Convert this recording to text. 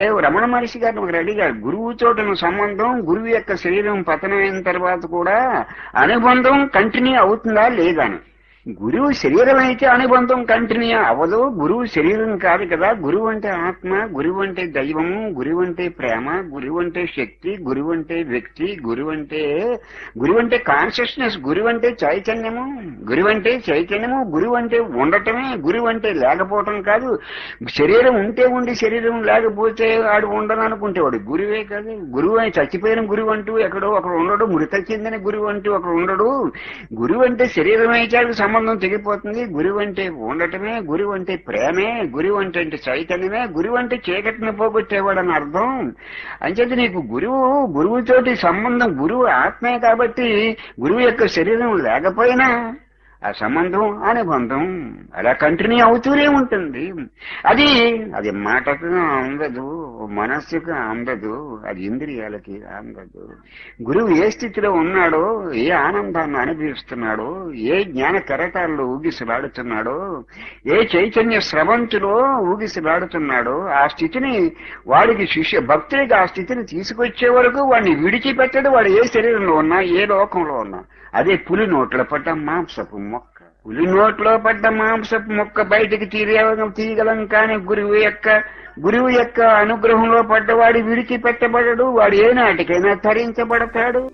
రమణ మహర్షి గారిని ఒకరు అడిగారు గురువు చోటున సంబంధం గురువు యొక్క శరీరం పతనమైన తర్వాత కూడా అనుబంధం కంటిన్యూ అవుతుందా లేదా అని. గురువు శరీరం అయితే అనుబంధం కంటిన్యూ అవ్వదు గురువు శరీరం కాదు కదా గురువు అంటే ఆత్మ గురువు అంటే దైవము గురువు అంటే ప్రేమ గురువు అంటే శక్తి గురువు అంటే వ్యక్తి గురువు అంటే గురువు అంటే కాన్షియస్నెస్ గురువు అంటే చైతన్యము గురువు అంటే చైతన్యము గురువు అంటే ఉండటమే గురువు అంటే లేకపోవటం కాదు శరీరం ఉంటే ఉండి శరీరం లేకపోతే ఆడు ఉండను వాడు గురువే కాదు గురువు అని చచ్చిపోయిన గురువు అంటూ ఎక్కడో ఒకడు ఉండడు మృత చెందిన గురువు అంటూ ఒకడు ఉండడు గురువు అంటే శరీరం అయితే ఆడికి సంబంధం తెగిపోతుంది. గురువు అంటే ఉండటమే గురువు అంటే ప్రేమే గురువు అంటే చైతన్యమే గురువు అంటే చీకటిని పోగొట్టేవాడని అని అర్థం. అంచేది నీకు గురువు గురువుతోటి సంబంధం గురువు ఆత్మే కాబట్టి గురువు యొక్క శరీరం లేకపోయినా ఆ సంబంధం అనుబంధం అలా కంటిన్యూ అవుతూనే ఉంటుంది. అది అది మాటకు అందదు మనస్సుకు అందదు అది ఇంద్రియాలకి అందదు. గురువు ఏ స్థితిలో ఉన్నాడో ఏ ఆనందాన్ని అనుభవిస్తున్నాడో ఏ జ్ఞాన కెరటాల్లో ఊగిసలాడుతున్నాడో ఏ చైతన్య స్రవంతిలో ఊగిసలాడుతున్నాడో ఆ స్థితిని వాడికి శిష్య భక్తుడికి ఆ స్థితిని తీసుకొచ్చే వరకు వాడిని విడిచిపెట్టడు. వాడు ఏ శరీరంలో ఉన్నా ఏ లోకంలో ఉన్నా. అదే పులి నోట్ల పట్ట మాంసపు పులి నోట్లో పడ్డ మాంసపు మొక్క బయటికి తీరే తీయగలం కానీ గురువు యొక్క గురువు యొక్క అనుగ్రహంలో పడ్డవాడు విడిచిపెట్టబడడు. వాడు ఏ నాటికైనా తరించబడతాడు.